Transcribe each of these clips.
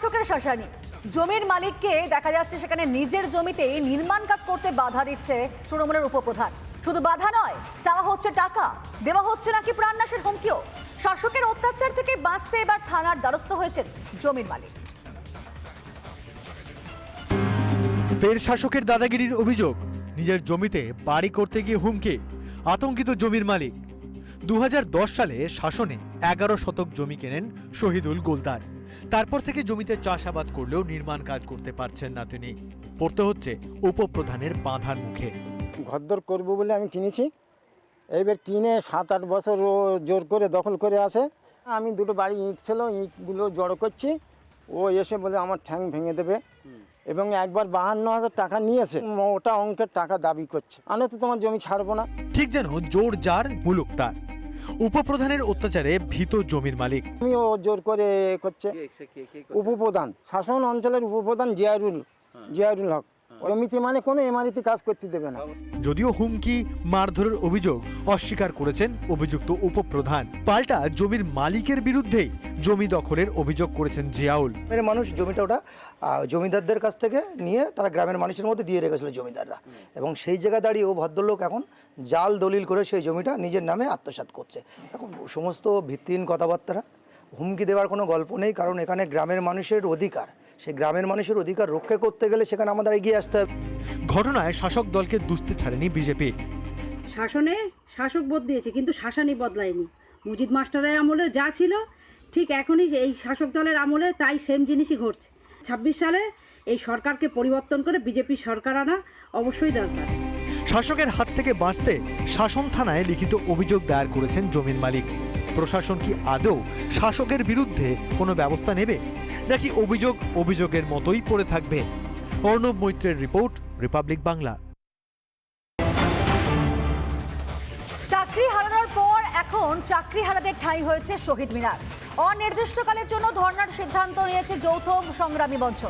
শাসকের শাসানি। জমির মালিককে দেখা যাচ্ছে সেখানে নিজের জমিতে নির্মাণ কাজ করতে বাধা দিচ্ছে তৃণমূলের উপপ্রধান। শুধু বাধা নয়, চাওয়া হচ্ছে টাকা, দেওয়া হচ্ছে নাকি প্রাণনাশের হুমকিও। শাসকের অত্যাচার থেকে বাঁচতে এবার থানার দ্বারস্থ হয়েছেন জমির মালিক। ফের শাসকের দাদাগিরির অভিযোগ, নিজের জমিতে বাড়ি করতে গিয়ে হুমকি, আতঙ্কিত জমির মালিক। দু হাজার দশ সালে শাসনে এগারো শতক জমি কেনেন শহীদুল গোলদার। তারপর থেকে জমিতে চাষাবাদ করলেও নির্মাণ কাজ করতে পারছেন না তিনি। পড়তে হচ্ছে উপপ্রধানের বাঁধার মুখে। ঘরদর করব বলে আমি কিনেছি। এইবার কিনে সাত আট বছর ও জোর করে দখল করে আসে আমি দুটো বাড়ি ইঁট ছিল ইঁটগুলো জড়ো করছি। ও এসে বলে আমার ঠ্যাং ভেঙে দেবে। এবং একবার বাহান্ন হাজার টাকা নিয়েছে। ওটা অঙ্কের টাকা দাবি করছে। আমি তো তোমার জমি ছাড়বো না। ঠিক যেন জোর যার মুলুক তার উপপ্রধানের অত্যাচারে ভীত জমির মালিক। জোর করে করছে। উপপ্রধান শাসন অঞ্চলের উপপ্রধান জিয়ারুল জিয়ারুল হক। জমিতে মানে কোনো এমআরইতে কাজ করতে দেবে না। যদিও হুমকি মারধরের অভিযোগ অস্বীকার করেছেন অভিযুক্ত উপপ্রধান। পাল্টা জমির মালিকের বিরুদ্ধেই জমি দখলের অভিযোগ করেছেন জিয়াউল। গ্রামের মানুষ জমিটা ওটা আহ, জমিদারদের কাছ থেকে নিয়ে তারা গ্রামের মানুষের মধ্যে দিয়ে রেখেছিল জমিদাররা। এবং সেই জায়গায় দাঁড়িয়ে ও ভদ্রলোক এখন জাল দলিল করে সেই জমিটা নিজের নামে আত্মসাৎ করছে। এখন সমস্ত ভিত্তিহীন কথাবার্তা হুমকি দেওয়ার কোনো গল্প নেই কারণ এখানে গ্রামের মানুষের অধিকার। সেই গ্রামের মানুষের অধিকার রক্ষা করতে গেলে সেখানে আমাদের এগিয়ে আসতে হবে। ঘটনায় শাসক দলকে দুস্তে ছাড়েনি বিজেপি। শাসনে শাসক বদলিয়েছে কিন্তু শাসানি বদলায়নি। মুজিদ মাস্টারের আমলে যা ছিল ঠিক এখনই এই শাসক দলের আমলে তাই সেম জিনিসই ঘটছে। ছাব্বিশ সালে এই সরকারকে পরিবর্তন করে বিজেপি সরকার আনা অবশ্যই দরকার। শাসকের হাত থেকে বাঁচতে শাসন থানায় লিখিত অভিযোগ দায়ের করেছেন জমির মালিক। প্রশাসন কি আদৌ শাসকের বিরুদ্ধে কোনো ব্যবস্থা নেবে? নাকি অভিযোগ অভিযোগের মতোই পড়ে থাকবে? অর্ণব মৈত্রের রিপোর্ট, রিপাবলিক বাংলা। চাকরি হারানোর পর এখন চাকরি হারাদের ঠাঁই হয়েছে শহীদ মিনার। অনির্দিষ্টকালের জন্য ধর্নার সিদ্ধান্ত নিয়েছে যৌথ সংগ্রামী মঞ্চ।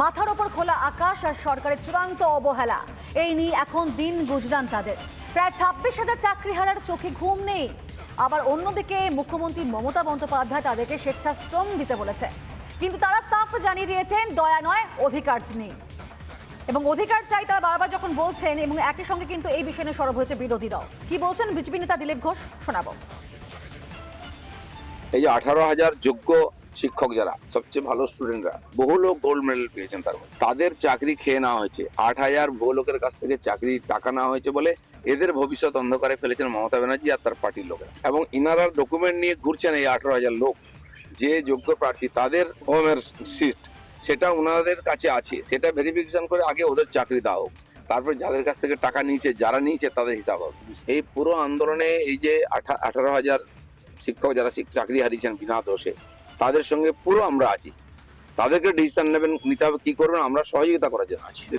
মাথার ওপর খোলা আকাশ আর সরকারের চূড়ান্ত অবহেলা। এই নিয়ে এখন দিন গুজরান তাদের। প্রায় ছাব্বিশ হাজার চাকরি হারার চোখে ঘুম নেই। আবার অন্যদিকে মুখ্যমন্ত্রী মমতা বন্দ্যোপাধ্যায় তাদেরকে স্বেচ্ছাশ্রম দিতে বলেছে। কিন্তু তারা সাফ জানিয়ে দিয়েছেন দয়া নয়, অধিকার নেই। এবং অধিকার চাই তারা বারবার যখন বলছেন এবং একই সঙ্গে কিন্তু এই বিষয়ে সরব হয়েছে বিরোধীরাও। কি বলছেন বিজেপি নেতা দিলীপ ঘোষ? শোনাবো। এই যে আঠারো হাজার যোগ্য শিক্ষক যারা, সবচেয়ে ভালো স্টুডেন্টরা বহু লোক গোল্ড মেডেল পেয়েছেন তার তাদের চাকরি খেয়ে নেওয়া হয়েছে। আট হাজার বহু লোকের কাছ থেকে চাকরি, টাকা নেওয়া হয়েছে বলে এদের ভবিষ্যৎ অন্ধকারে ফেলেছেন মমতা ব্যানার্জি আর তার পার্টির লোকেরা। এবং ইনারা ডকুমেন্ট নিয়ে ঘুরছেন এই আঠারো হাজার লোক। যে যোগ্য প্রার্থী তাদের হোমের সিট, সেটা ওনাদের কাছে আছে। সেটা ভেরিফিকেশন করে আগে ওদের চাকরি দাও হোক। তারপর যাদের কাছ থেকে টাকা নিয়েছে, যারা নিয়েছে তাদের হিসাব হবে। এই পুরো আন্দোলনে এই যে আঠা- আঠারো হাজার শিক্ষক যারা চাকরি হারিয়েছেন বিনা দোষে, তাদের সঙ্গে পুরো আমরা আছি। তাদেরকে ডিসিশন নেবেন, নিতে হবে, কি করবেন, আমরা সহযোগিতা করার জন্য আছি।